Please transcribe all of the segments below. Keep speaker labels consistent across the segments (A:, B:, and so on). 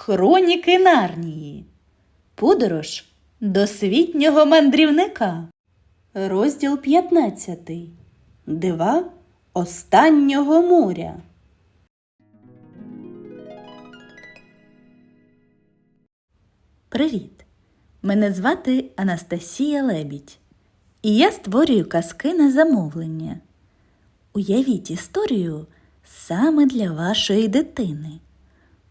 A: Хроніки Нарнії. Подорож досвітнього мандрівника. Розділ 15. Дива останнього моря. Привіт! Мене звати Анастасія Лебідь. І я створюю казки на замовлення. Уявіть історію саме для вашої дитини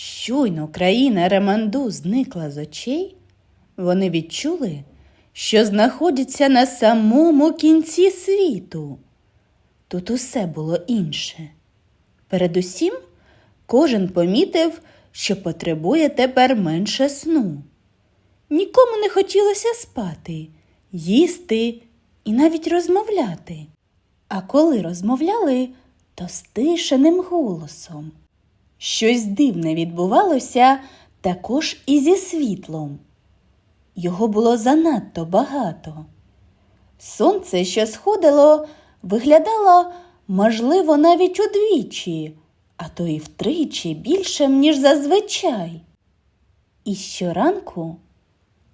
A: Щойно країна Реманду зникла з очей, вони відчули, що знаходяться на самому кінці світу. Тут усе було інше. Передусім, кожен помітив, що потребує тепер менше сну. Нікому не хотілося спати, їсти і навіть розмовляти. А коли розмовляли, то стишеним голосом. Щось дивне відбувалося також і зі світлом. Його було занадто багато. Сонце, що сходило, виглядало, можливо, навіть удвічі, а то і втричі більшим, ніж зазвичай. І щоранку,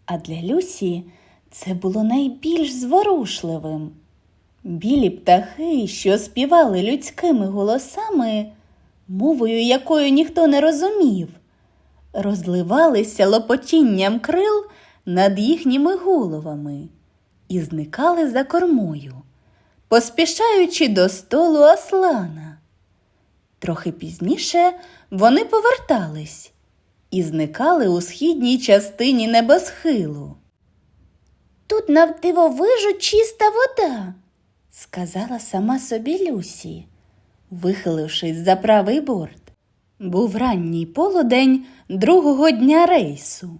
A: а для Люсі це було найбільш зворушливим. Білі птахи, що співали людськими голосами, мовою якою ніхто не розумів, розливалися лопотінням крил над їхніми головами і зникали за кормою, поспішаючи до столу Аслана. Трохи пізніше вони повертались і зникали у східній частині небосхилу. Тут навдивовижу чиста вода, сказала сама собі Люсі, вихилившись за правий борт. Був ранній полудень другого дня рейсу.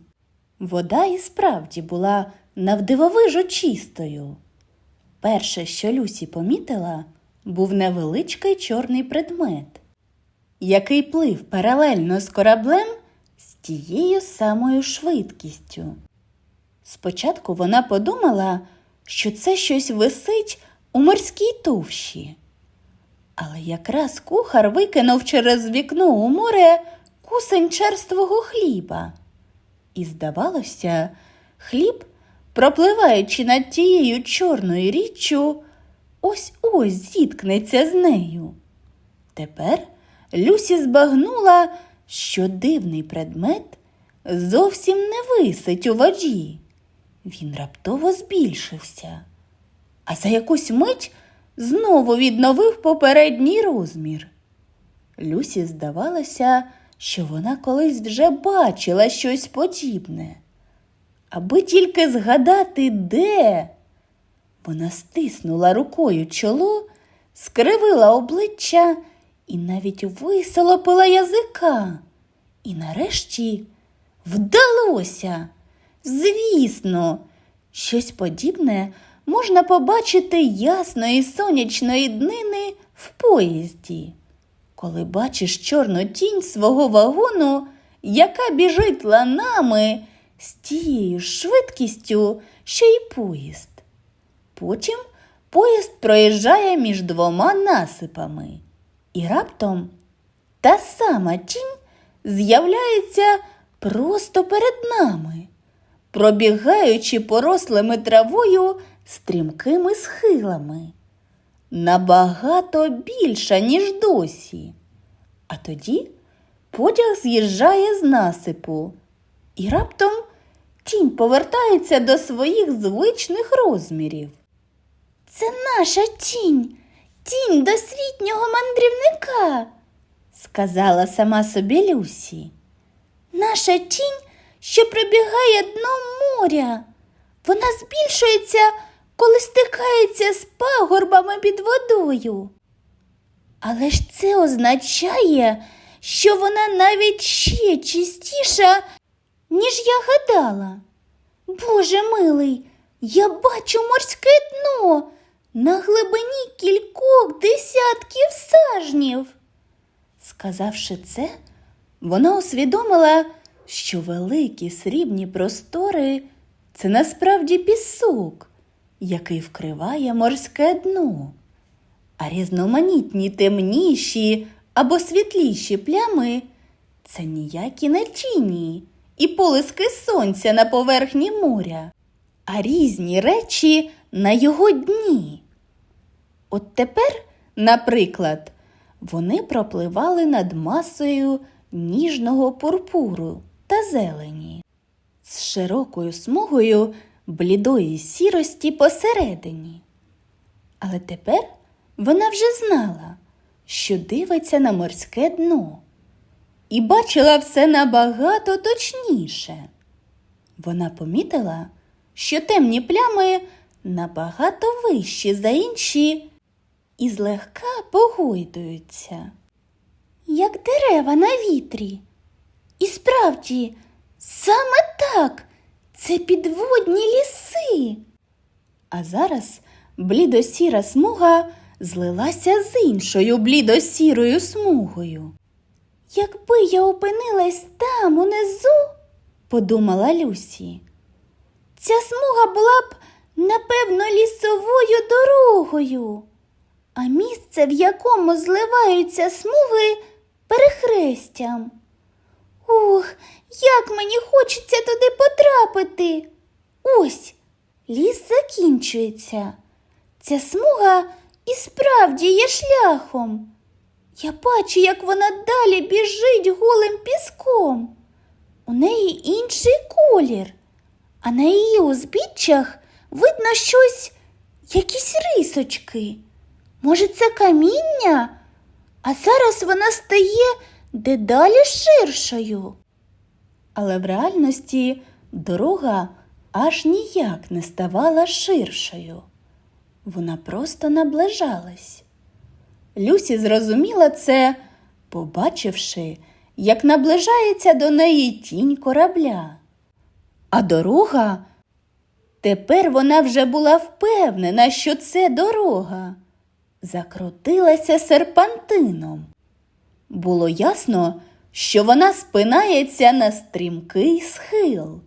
A: Вода і справді була навдивовижу чистою. Перше, що Люсі помітила, був невеличкий чорний предмет, який плив паралельно з кораблем з тією самою швидкістю. Спочатку вона подумала, що це щось висить у морській товщі. Але якраз кухар викинув через вікно у море кусень черствого хліба. І, здавалося, хліб, пропливаючи над тією чорною річчю, ось ось зіткнеться з нею. Тепер Люсі збагнула, що дивний предмет зовсім не висить у воді. Він раптово збільшився, а за якусь мить знову відновив попередній розмір. Люсі здавалося, що вона колись вже бачила щось подібне. Аби тільки згадати, де. Вона стиснула рукою чоло, скривила обличчя і навіть висолопила язика. І нарешті вдалося. Звісно, щось подібне можна побачити ясної сонячної днини в поїзді, коли бачиш чорну тінь свого вагону, яка біжить ланами з тією швидкістю, що й поїзд. Потім поїзд проїжджає між двома насипами, і раптом та сама тінь з'являється просто перед нами пробігаючи порослими травою стрімкими схилами. Набагато більша, ніж досі. А тоді потяг з'їжджає з насипу, і раптом тінь повертається до своїх звичних розмірів. Це наша тінь, тінь досвітнього мандрівника, сказала сама собі Люсі. Наша тінь що пробігає дном моря. Вона збільшується, коли стикається з пагорбами під водою. Але ж це означає, що вона навіть ще чистіша, ніж я гадала. Боже милий, я бачу морське дно на глибині кількох десятків сажнів. Сказавши це, вона усвідомила, що великі срібні простори це насправді пісок, який вкриває морське дно, а різноманітні темніші або світліші плями це ніякі не і полиски сонця на поверхні моря, а різні речі на його дні. От тепер, наприклад, вони пропливали над масою ніжного пурпуру та зелені з широкою смугою блідої сірості посередині. Але тепер вона вже знала, що дивиться на морське дно і бачила все набагато точніше. Вона помітила, що темні плями набагато вищі за інші і злегка погойдуються, як дерева на вітрі. І справді, саме так, це підводні ліси. А зараз блідосіра смуга злилася з іншою блідосірою смугою. Якби я опинилась там унизу, подумала Люсі, ця смуга була б, напевно, лісовою дорогою, а місце, в якому зливаються смуги, перехрестям. Ух, як мені хочеться туди потрапити. Ось ліс закінчується. Ця смуга і справді є шляхом. Я бачу, як вона далі біжить голим піском. У неї інший колір, а на її узбіччях видно щось, якісь рисочки. Може, це каміння? А зараз вона стає дедалі ширшою. Але в реальності дорога аж ніяк не ставала ширшою. Вона просто наближалась. Люсі зрозуміла це, побачивши, як наближається до неї тінь корабля. А дорога тепер вона вже була впевнена, що це дорога. Закрутилася серпантином. Було ясно, що вона спинається на стрімкий схил.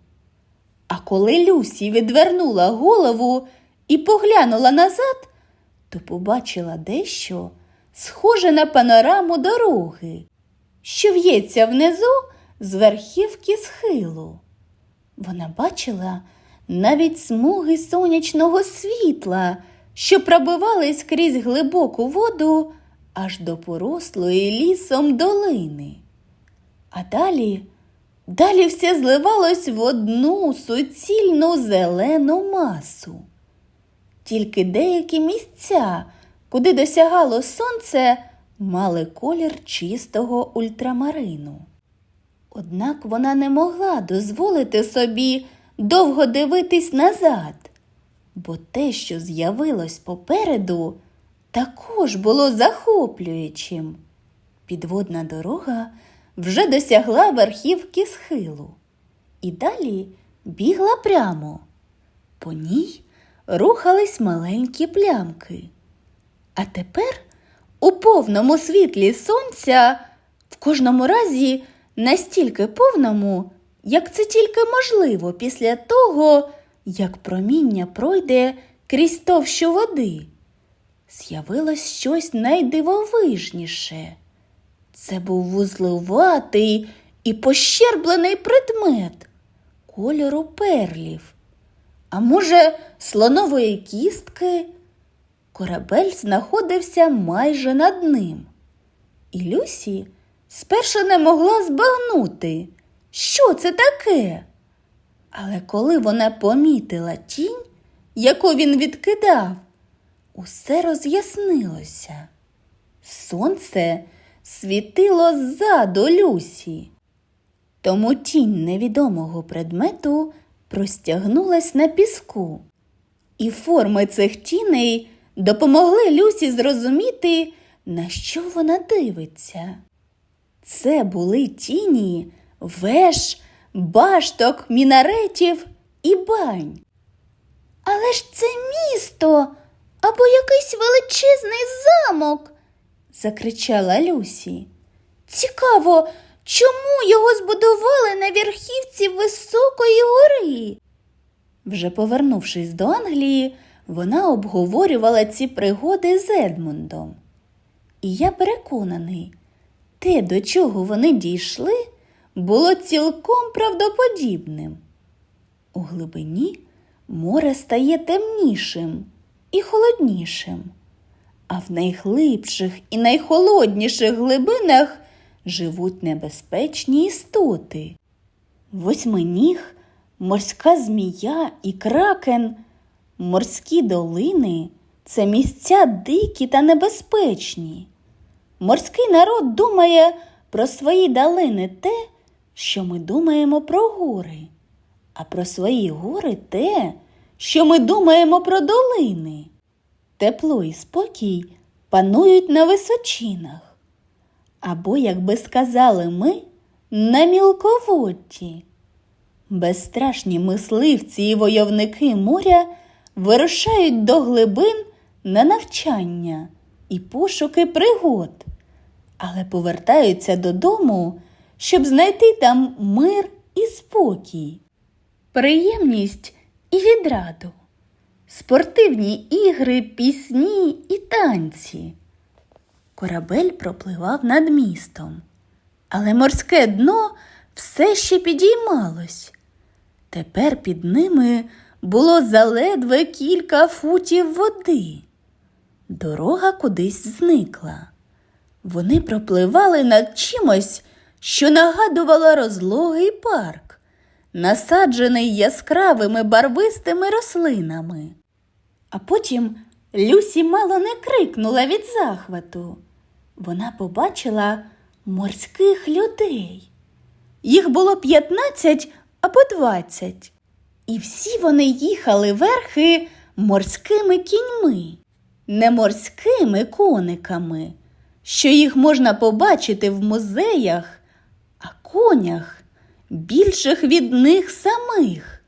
A: А коли Люсі відвернула голову і поглянула назад, то побачила дещо схоже на панораму дороги, що в'ється внизу з верхівки схилу. Вона бачила навіть смуги сонячного світла, що пробивались крізь глибоку воду аж до порослої лісом долини. А далі, далі все зливалось в одну суцільну зелену масу. Тільки деякі місця, куди досягало сонце, мали колір чистого ультрамарину. Однак вона не могла дозволити собі довго дивитись назад, бо те, що з'явилось попереду, також було захоплюючим. Підводна дорога вже досягла верхівки схилу і далі бігла прямо. По ній рухались маленькі плямки. А тепер у повному світлі сонця, в кожному разі настільки повному, як це тільки можливо після того, як проміння пройде крізь товщу води. З'явилось щось найдивовижніше. Це був вузловатий і пощерблений предмет кольору перлів. А може, слонової кістки? Корабель знаходився майже над ним. І Люсі спершу не могла збагнути, що це таке. Але коли вона помітила тінь, яку він відкидав, усе роз'яснилося. Сонце світило ззаду Люсі. Тому тінь невідомого предмету простягнулась на піску, і форми цих тіней допомогли Люсі зрозуміти, на що вона дивиться. Це були тіні веж, башток, мінаретів і бань. Але ж це місто або якийсь величезний замок, закричала Люсі. Цікаво, чому його збудували на верхівці високої гори? Вже повернувшись до Англії, вона обговорювала ці пригоди з Едмундом. І я переконаний, те, до чого вони дійшли, було цілком правдоподібним. У глибині море стає темнішим і холоднішим, а в найглибших і найхолодніших глибинах живуть небезпечні істоти. Восьминіг, морська змія і кракен, морські долини це місця дикі та небезпечні. Морський народ думає про свої долини те, що ми думаємо про гори, а про свої гори те, що ми думаємо про долини. Тепло і спокій панують на височинах. Або, як би сказали ми, на мілководді. Безстрашні мисливці і войовники моря вирушають до глибин на навчання і пошуки пригод, але повертаються додому, щоб знайти там мир і спокій, приємність і відраду, спортивні ігри, пісні і танці. Корабель пропливав над містом, але морське дно все ще підіймалось. Тепер під ними було заледве кілька футів води. Дорога кудись зникла. Вони пропливали над чимось, що нагадувало розлогий парк, насаджений яскравими барвистими рослинами. А потім Люсі мало не крикнула від захвату. Вона побачила морських людей. Їх було 15 або 20. І всі вони їхали верхи морськими кіньми, не морськими кониками, що їх можна побачити в музеях, а конях більших від них самих.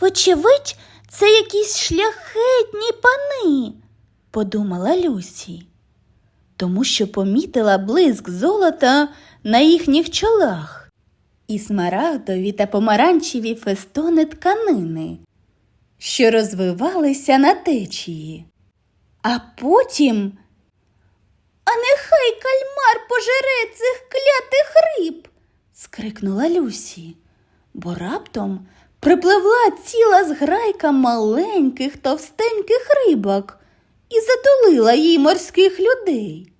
A: Вочевидь, це якісь шляхетні пани, подумала Люсі, тому що помітила блиск золота на їхніх чолах і смарагдові та помаранчеві фестони тканини, що розвивалися на течії. А потім. А нехай кальмар пожере цих клятих риб. Скрикнула Люсі, бо раптом припливла ціла зграйка маленьких товстеньких рибок і затулила їй морських людей.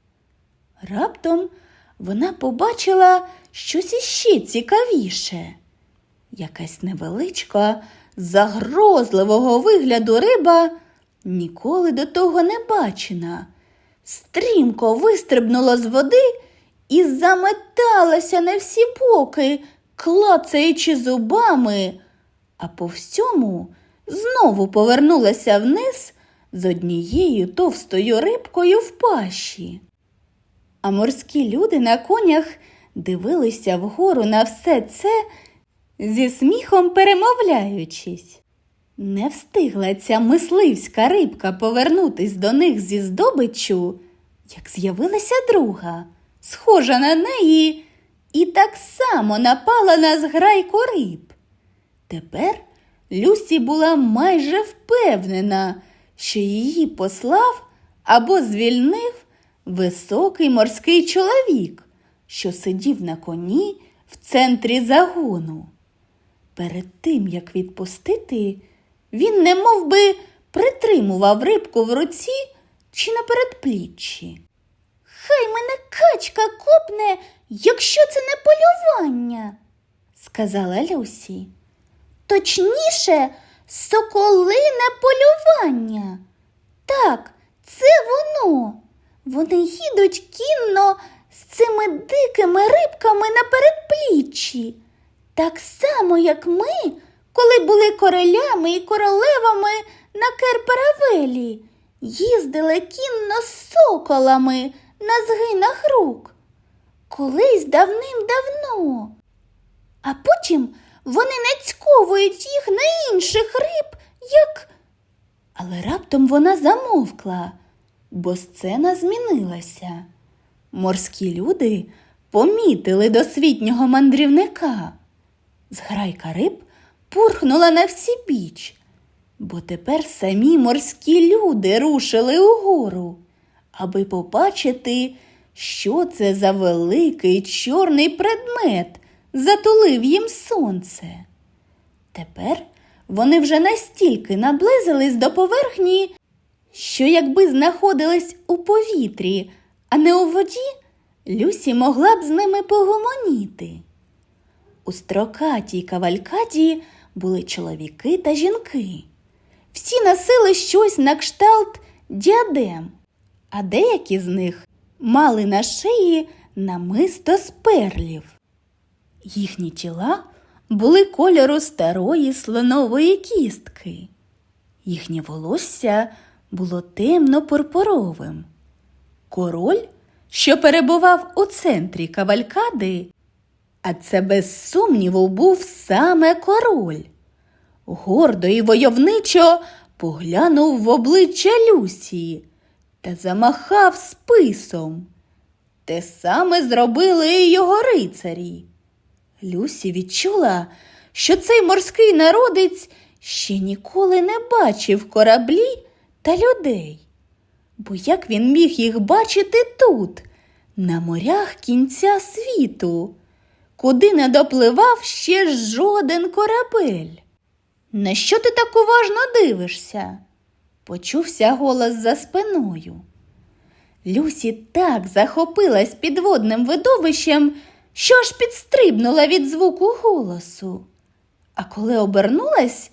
A: Раптом вона побачила щось іще цікавіше. Якась невеличка, загрозливого вигляду риба, ніколи до того не бачена, стрімко вистрибнула з води і заметалася на всі боки, клацаючи зубами, а по всьому знову повернулася вниз з однією товстою рибкою в пащі. А морські люди на конях дивилися вгору на все це, зі сміхом перемовляючись. Не встигла ця мисливська рибка повернутись до них зі здобиччю, як з'явилася друга, схожа на неї, і так само напала на зграйку риб. Тепер Люсі була майже впевнена, що її послав або звільнив високий морський чоловік, що сидів на коні в центрі загону. Перед тим, як відпустити, він не би притримував рибку в руці чи на передпліччі. Хай мене качка копне, якщо це не полювання, сказала Люсі. Точніше, соколине полювання. Так, це воно. Вони їдуть кінно з цими дикими рибками на передпліччі, так само, як ми, коли були королями і королевами на Керперавелі, їздили кінно з соколами на згинах рук. колись давним-давно. А потім вони нацьковують їх на інших риб, як. Але раптом вона замовкла, бо сцена змінилася. Морські люди помітили досвітнього мандрівника. Зграйка риб пурхнула на всі біч, бо тепер самі морські люди рушили угору, аби побачити, що це за великий чорний предмет затулив їм сонце. Тепер вони вже настільки наблизились до поверхні, що якби знаходились у повітрі, а не у воді, Люсі могла б з ними погомоніти. У строкатій кавалькаді були чоловіки та жінки. Всі носили щось на кшталт діадем, а деякі з них мали на шиї намисто з перлів. Їхні тіла були кольору старої слонової кістки. Їхнє волосся було темно-пурпуровим. Король, що перебував у центрі кавалькади, а це без сумніву був саме король. Гордо і войовничо поглянув в обличчя Люсі та замахав списом. Те саме зробили і його рицарі. Люсі відчула, що цей морський народець ще ніколи не бачив кораблі та людей. Бо як він міг їх бачити тут, на морях кінця світу, куди не допливав ще жоден корабель? На що ти так уважно дивишся? Почувся голос за спиною. Люсі так захопилась підводним видовищем, що аж підстрибнула від звуку голосу. А коли обернулась,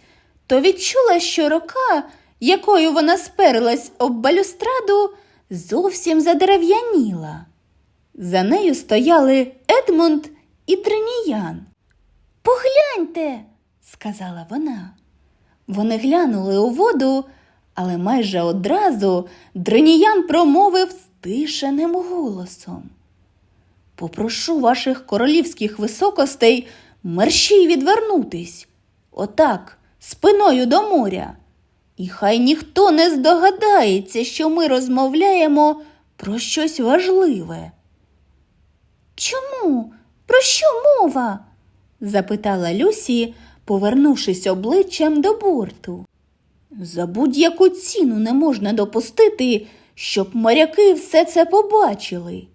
A: то відчула, що рука, якою вона сперлась об балюстраду, зовсім задерев'яніла. За нею стояли Едмунд і Дринія. Погляньте, сказала вона. Вони глянули у воду, але майже одразу Дриніян промовив стишеним голосом. Попрошу ваших королівських високостей мерщій відвернутись, отак, спиною до моря. І хай ніхто не здогадається, що ми розмовляємо про щось важливе. Чому? Про що мова? запитала Люсі, повернувшись обличчям до борту. За будь-яку ціну не можна допустити, щоб моряки все це побачили,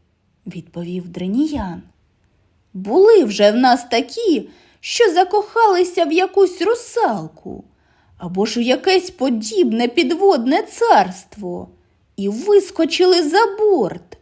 A: відповів Дреніян. Були вже в нас такі, що закохалися в якусь русалку або ж у якесь подібне підводне царство і вискочили за борт.